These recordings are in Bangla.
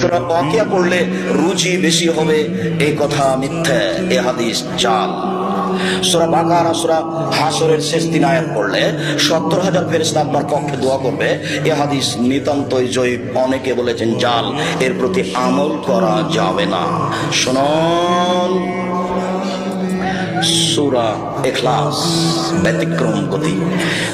সুরা ওয়াকিয়া পড়লে রুচি বেশি হবে। এই কথা মিথ্যে, এ হাদিস চাল সুরা বাকারা, সুরা হাসরের শেষ দিন আয়াত পড়লে সত্তর হাজার ফেরেস্তা আপনার পক্ষে দোয়া করবে। এ হাদিস নিতান্তই জয়। অনেকে বলেছেন, জাল, এর প্রতি আমল করা যাবে না। শুনুন। সুরা এখলাস। ব্যতিক্রম গতি।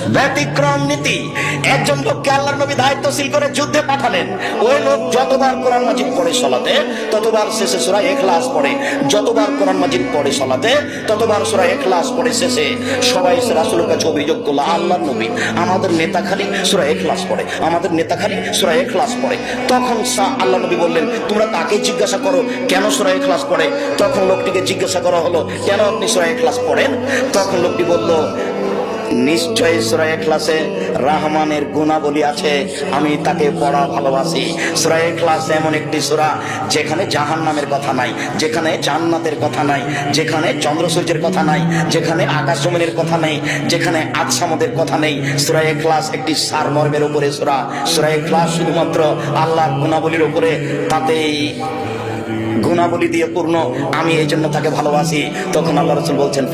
ব্যতিক্রম নীতি। একজন লোককে আল্লাহর নবী দায়িত্বশীল করে যুদ্ধে পাঠালেন। ওই লোক যতবার কোরআন মাজিদ পড়ে সলাতে, ততবার শেষে সুরা এখলাস পড়ে। যতবার কোরআন মাজিদ পড়ে সলাতে, ততবার সুরা এখলাস পড়ে শেষে। সবাই রাসূলের কাছে অভিযোগ করল, আল্লাহর নবী আমাদের নেতা খালি সুরা এখলাস পড়ে। আমাদের নেতা খালি সুরা এখলাস পড়ে। তখন আল্লাহ নবী বললেন, তোমরা তাকে জিজ্ঞাসা করো? কেন সুরা এখলাস পড়ে? তখন লোকটিকে জিজ্ঞাসা করা হলো, কেন আপনি সুরা ক্লাস পড়েন তখন লোকটি বলল, নিশ্চয় সুরা ক্লাসে রাহমানের গুণাবলী আছে, আমি তাকে পড়া ভালোবাসি। সুরা ক্লাস এমন একটি সূরা, যেখানে জাহান নামের কথা নাই, যেখানে জান্নাতের কথা নাই, যেখানে চন্দ্রসূর্যের কথা নাই, যেখানে আকাশ জমিনের কথা নেই, যেখানে আদসামদের কথা নেই। সুরা ক্লাস একটি সারমর্মের উপরে সূরা। সুরা ক্লাস শুধুমাত্র আল্লাহর গুণাবলীর উপরে, তাতেই গুণাবলী দিয়ে পূর্ণ। আমি এই জন্য তাকে ভালোবাসি। তখন আল্লাহ রসুল বলছেন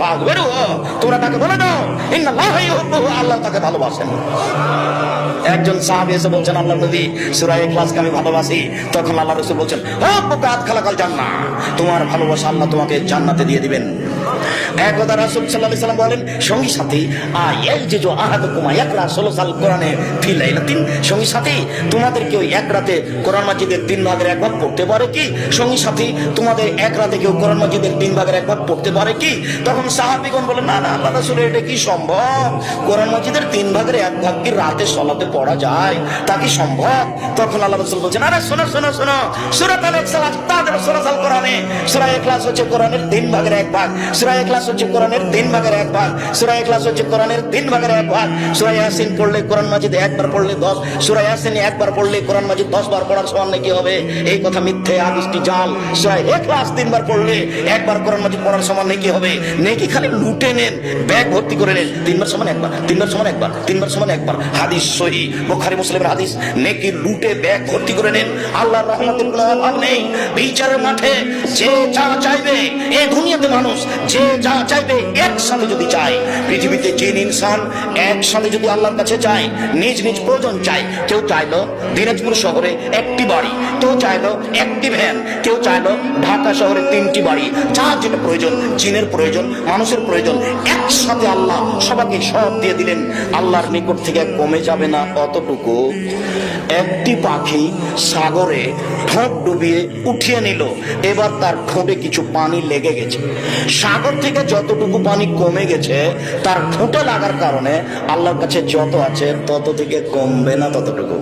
তোমরা তাকে বলে দাও। আল্লাহ তাকে ভালোবাসেন। একজন সাহাবি এসে বলছেন, আল্লাহ নবী সুরাই ক্লাসকে আমি ভালোবাসি। তখন আল্লাহ রসুল বলছেন হব্বুকা খালাকাল জান্না তোমার ভালোবাসা আল্লাহ তোমাকে জান্নাতে দিয়ে দিবেন। একদা রাসূল আলাইহি সাল্লাম বলেন, সঙ্গী সাথী আ এই যে যে আহাদুকুমা ইয়াকরা ষোলসাল কোরআনে ফি লাইলাতিন। সঙ্গী সাথী তোমাদের কেউ এক রাতে কোরআন মাজিদের তিন ভাগের এক ভাগ পড়তে পারে কি? সঙ্গী সাথী, তোমাদের এক রাতে কেউ কোরআন মাজিদের তিন ভাগের এক ভাগ পড়তে পারে কি? তখন সাহাবীগণ বলেন, না না, আল্লাহ রাসূল, এটা কি সম্ভব? কোরআন মাজিদের তিন ভাগের এক ভাগ কি রাতে সলাতে পড়া যায়? তা কি সম্ভব? তখন আল্লাহ রাসূল বলছেন, আরে, শোনো শোনো শোনো। সূরাত আল ইখলাস তাদের সূরাতুল কোরআনে, সূরা ইখলাস হচ্ছে কোরআনের তিন ভাগের এক ভাগ। সূরা ইখলাস হচ্ছে কোরআনের তিন ভাগের এক ভাগ। সূরা ইখলাস হচ্ছে কোরআনের তিন ভাগের এক ভাগ। সূরা ইয়াসিন পড়লে কোরআন মাজিদ একবার পড়লে 10 সূরা ইয়াসিন একবার পড়লে কোরআন মাজিদ 10 বার পড়ার সমান নাকি হবে? এই কথা মিথ্যে হাদিসটি জাল। সূরা ইখলাস তিনবার পড়লে একবার কোরআন মাজিদ পড়ার সমান নাকি হবে? নাকি খালি লুটে নেন, ব্যাগ ভর্তি করে নেন। তিনবার সমান একবার, তিনবার সমান একবার, তিনবার সমান একবার। হাদিস সহি, বুখারী, মুসলিমের হাদিস। নেকি লুটে, ব্যাগ ভর্তি করে নেন। আল্লাহর রহমতের কোনো অভাব নেই। বিচারের মাঠে যে যা চাইবে এই দুনিয়াতে মানুষ যে যা চাইবে যদি পৃথিবীতে ইনসান যদি আল্লাহর কাছে নিজ নিজ প্রয়োজন কেউ চাইলো দিনাজপুর শহরে একটি বাড়ি, কেউ চাইলো একটি ভ্যান, কেউ চাইলো ঢাকা শহরে তিনটি বাড়ি, যার যেটা প্রয়োজন, জিনের প্রয়োজন, মানুষের প্রয়োজন, একসাথে আল্লাহ সবাইকে সব দিয়ে দিলেন। আল্লাহর নিকট থেকে কমে যাবে না অতটুকু। একটি পাখি সাগরে ঠোঁট ডুবিয়ে উঠিয়ে নিল, এবার তার ঠোঁটে কিছু পানি লেগে গেছে। সাগর থেকে যতটুকু পানি কমে গেছে, তার ঠোঁটে লাগার কারণে আল্লাহর কাছে যত আছে তত থেকে কমবে না ততটুকু।